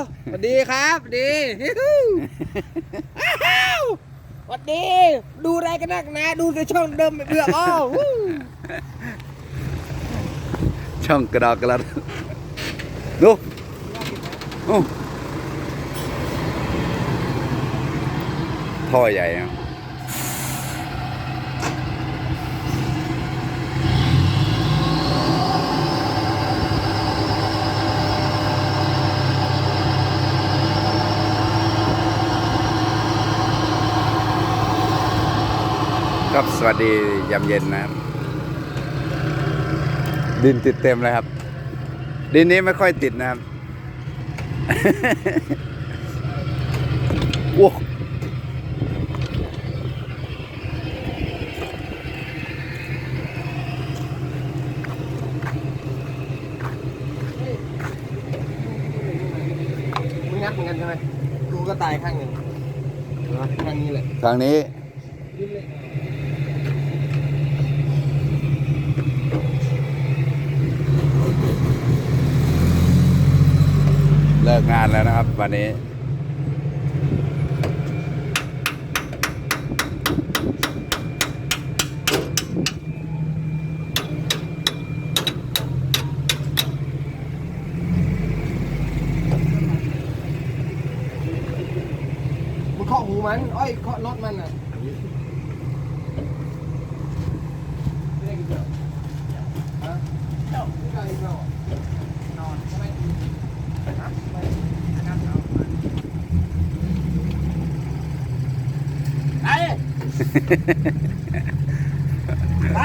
สวัสดีครับสวัสดีฮิ้วอ้าวสวัสดี ดูอะไรกันนักนะ ดูแต่ช่องเดิมไม่เบื่ออ้าวช่องกระดอกกระดันดูอ้ท่อใหญ่อะ สวัสดียามเย็นนะครับ ดินติดเต็มเลยครับ ดินนี้ไม่ค่อยติดนะครับโอ้มึงงัดเหมือนกันใช่ไหมกูก็ตายข้างหนึ่งข้างนี้แหละทางนี้ เลิกงานแล้ วันนี้ มึงเคาะหูมัน อ้อยเคาะน็อตมันอะฮะเจ้าไม่ได้เจ้านอนทำไมฮะไปนั่งเอามาไป ไป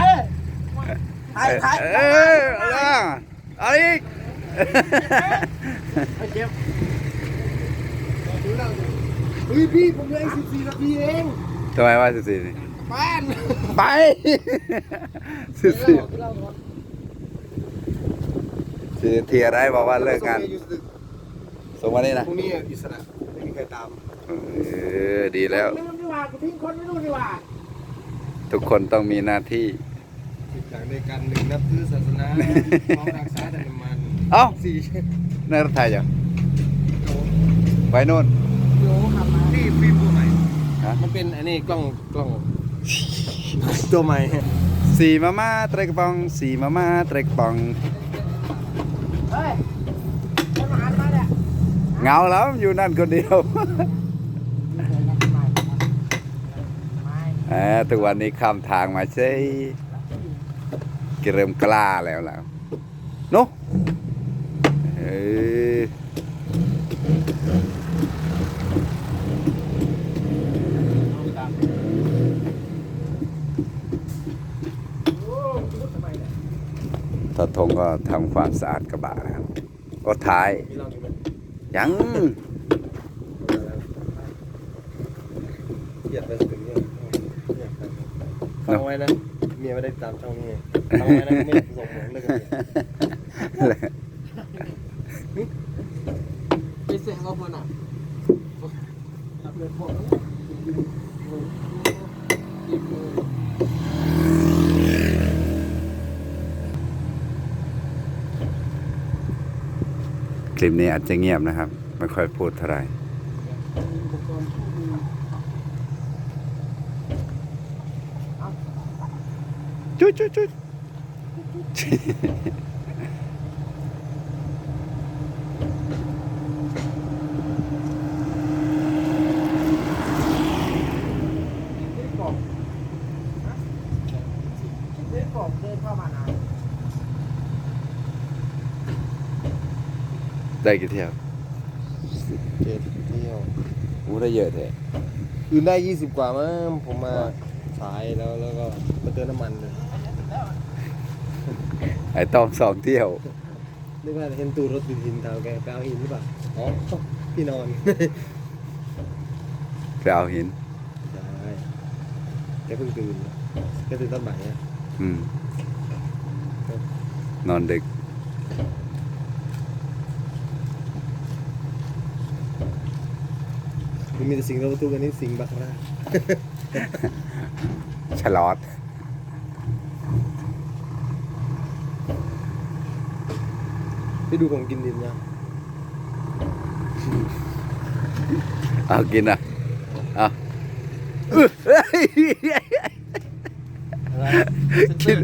ไปไปเออเอาละอาอีกไปเฮ้ยพี่ผมเลืออีกสิบสี่นาทีเองทำไมว่าสิบสี่นี่บ้านไปสิบสี่เล่าก่อนสี่นาทีอะไรบอกว่าเลิกงานส่งมานี่นะพรุ่งนี้อิสระไม่มีใครตาม เออดีแล้วไม่รู้ดีกว่ากูทิ้งคนไม่รู้ดีกว่าทุกคนต้องมีหน้าที่ สิบอย่างในการหนึ่งนับถือศาสนาพร้อมรักษาแต่น้ำมันเอ้าสี่ในรถไทยจ้ะไปโน่นโยขับมาที่ฟิล์มตัวใหม่ฮะมันเป็นอันนี้กล้องกล้องตัวใหม่สีมาม่าเตรกระปองสีมาม่าเตรกระปองเฮ้ยจะมาหันมาเนี่ยเหงาแล้วอยู่นั่นคนเดียว แหม ทุกวันนี้ข้ามทางมาใช่เริ่มกล้าแล้วแล้วเนุเออตาทงก็ทำความสะอาดกระบะนะครับ ก็ท้ายมีเราอยู่ไหมยัง เกลียดไปถึงเนี่ย ฟังไว้นะเมียไม่ได้ตามช่องนี้ฟังไว้นะไม่ส่งเหมือนเลยกันไม่เสียงเราเพื่อนอะคลิปนี้อาจจะเงียบนะครับ ไม่ค่อยพูดเท่าไหร่ จุดจุดจุดไม่บอกไม่บอกเดินเข้ามาหาได้กี่เที่ยวเจ็ดเที่ยวอู้ได้เยอะแท้คืนได้ยี่สิบกว่ามั้งผมมาสายแล้วแล้วก็มาเติมน้ำมันเลย ไอ้ต้อมสองเที่ยว นึกว่าเห็นตูรถติดหินเท้าแกไปเอาหินหรือเปล่าอ๋อพี่นอนไปเอาหินใช่แกเพิ่งตื่นแกตื่นตอนบ่ายเนี่ยอืม นอนดึกมันมีแต่สิ่งเราประตูกันนี่สิ่งบักรา ฉลอด ไปดูของกินดินยังเอากินอะเอาอื้อเฮ้ยกิน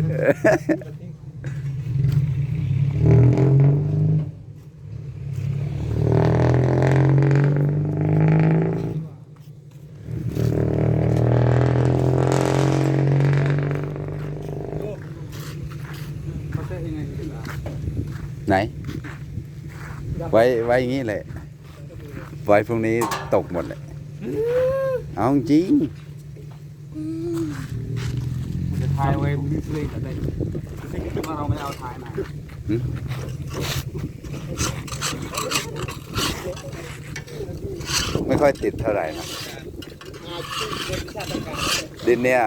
เขาจะยังไงขึ้นอะ ไหน ไว้ไว้อย่างนี้แหละไว้พรุ่งนี้ตกหมดเลยเอาจริงมันจะทายไว้มิสเลกอะไรมาเราไม่ได้เอาทายมาไม่ค่อยติดเท่าไหร่นะดินเนี่ย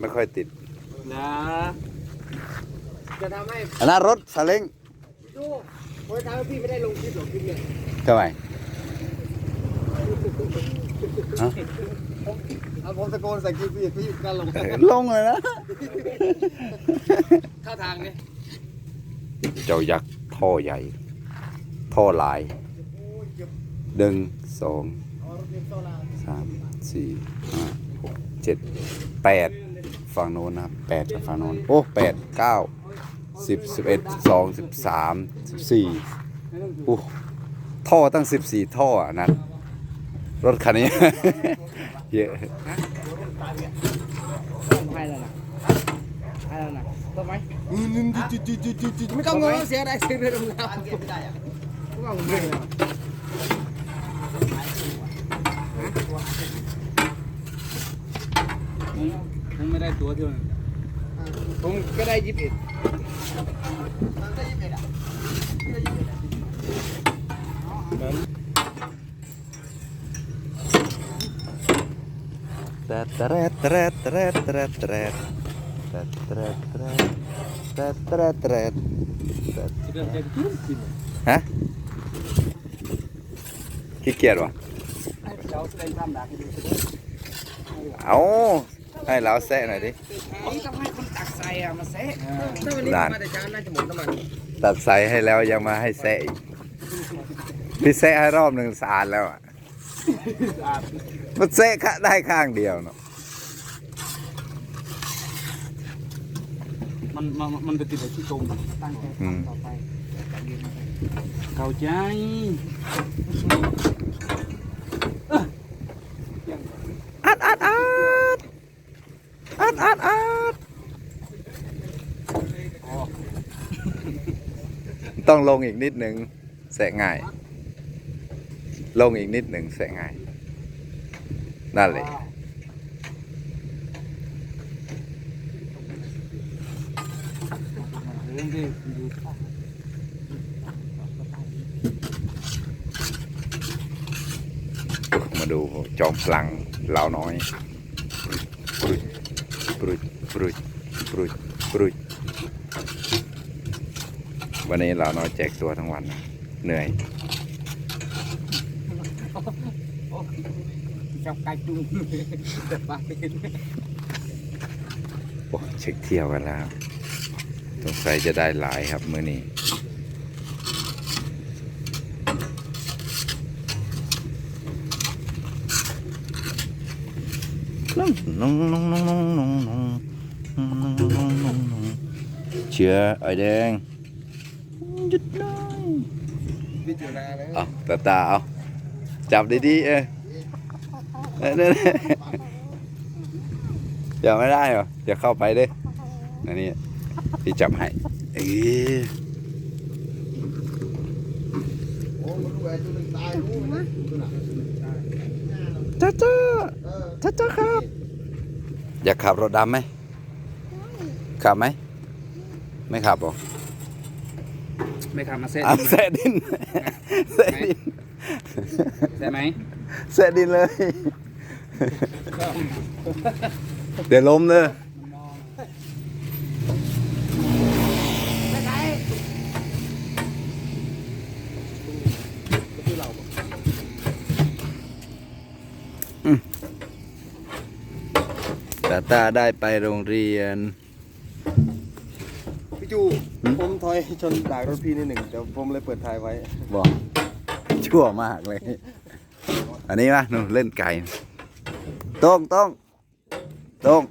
ไม่ค่อยติดนะจะทำให้อันนั้นรถซาเล้งดู โอ้ยทำให้พี่ไม่ได้ลงคลิปหรอกคลิปเนี่ยทำไมเอาผมตะโกนใส่คลิปพี่พี่ก็ลงลงเลยนะเข้าทางเนี่ยเจ้ายักษ์ท่อใหญ่ ท่อลายหนึ่งสองสามสี่ห้าหกเจ็ดแปดฝั่งโน้นนะครับแปดกับฝั่งโน้นโอ้แปดเก้า สิบสิบเอ็ดสองสิบสามสิบสี่โอ้ท่อตั้งสิบสี่ท่ออะนัดรถคันนี้ เยอะให้แล้วนะให้แล้วนะต้องไหมไม่ต้องงงเสียอะไรเสียเรื่องราวไม่ได้อะว่าผมไม่แล้วผมไม่ได้ตัวเดียวผมก็ได้ยิบเอ็ด Hah? Kiki. Oh, ให้แล้วแซะหน่อยดิต้องให้คนตักใส่มาแซะนมาแต่เาน่าจะหมดน้มัตักใส่ให้แล้วยังมาให้แซะอีกพี่แซะให้รอบหนึ่งสะอาดแล้วอะมันแซะค่ะได้ข้างเดียวเนาะมันมันมันไปติดกับที่ตรงตั้งใจต่อไปเข้าใจ ดอัดอัดต้องลงอีกนิดหนึ่งแสะง่าย ลงอีกนิดหนึ่งแสะง่าย นั่นเลยเรื่องที่ดูมาดูจอมพลังเหล่าน้อยปรุด วันนี้เรานอนแจกตัวทั้งวันนะเหนื่อยจับไก่จุ้งแต่ไปโอ้เช็คเที่ยวกันแล้วสงสัยจะได้หลายครับมื้อนี้ น้องน้องน้องนงนงนงนงเชื้อไอแดงหยุดหน่อยเอาตาตาเอาจับดีๆเออเดี๋ยวไม่ได้หรอเดี๋ยวเข้าไปเด้อันนี้ที่จับให้เอ๊ จุฬาตายรู้นะจ้าจ้าเออจ้าจ้าครับ อยากขับรถดำไหมขับไหม ไม่ขับหรอไม่ทำมาเซ็ตอะแสะดินแสะดินใช่ไหมแสะดินเลย เดี๋ยวล้มเลย ตาตาได้ไปโรงเรียน พี่จูผมถอยชนด่างรถพี่นิดหนึ่งเดี๋ยวผมเลยเปิดท้ายไว้ บอกชชั่วมากเลย อันนี้มาหนูเล่นไก่ตรงตรงตรง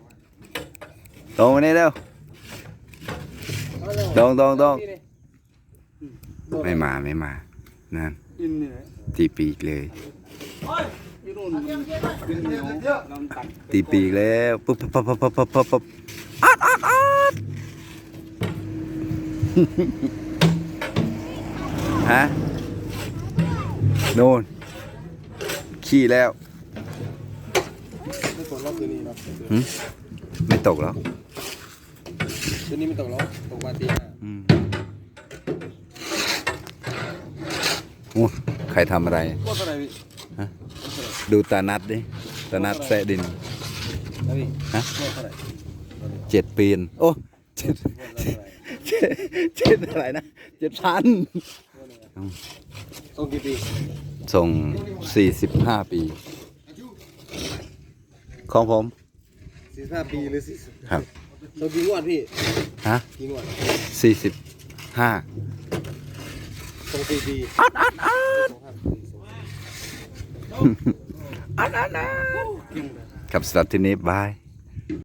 ตรงมานี่เร็วตรงตรงตรงไม่มาไม่มานั่นอินนี่แหละตีปีกเลย อยู่นู่นกินเหนียวน้ำตักตีปีกแล้วปุ๊บปุ๊บปุ๊บปุ๊บปุ๊บปุ๊บปุ๊บอัดอัดอัดฮะโน่นขี้แล้วไม่ตกรอบตัวนี้หรอกหึไม่ตกหรอกตัวนี้ไม่ตกรอบตกมาตีห้าอืมโอ้ใครทำอะไรว่าเท่าไหร่พี่ ดูตานัดดิตานัดแซะดินนะพี่ฮะว่าเท่าไหร่เจ็ดปีนโอ้เจ็ดว่าเท่าไหร่เจ็ดเจ็ดอะไรนะเจ็ดพันส่งกี่ปีส่งสี่สิบห้าปี ของผมสี่ห้าปีหรือสี่ครับส่งกี่งวดพี่ฮะกี่งวดสี่สิบห้าส่งสี่ปีอัดอัดอัดส่งห้าปีส่ง อันอันอันครับสำหรับที่นี้บาย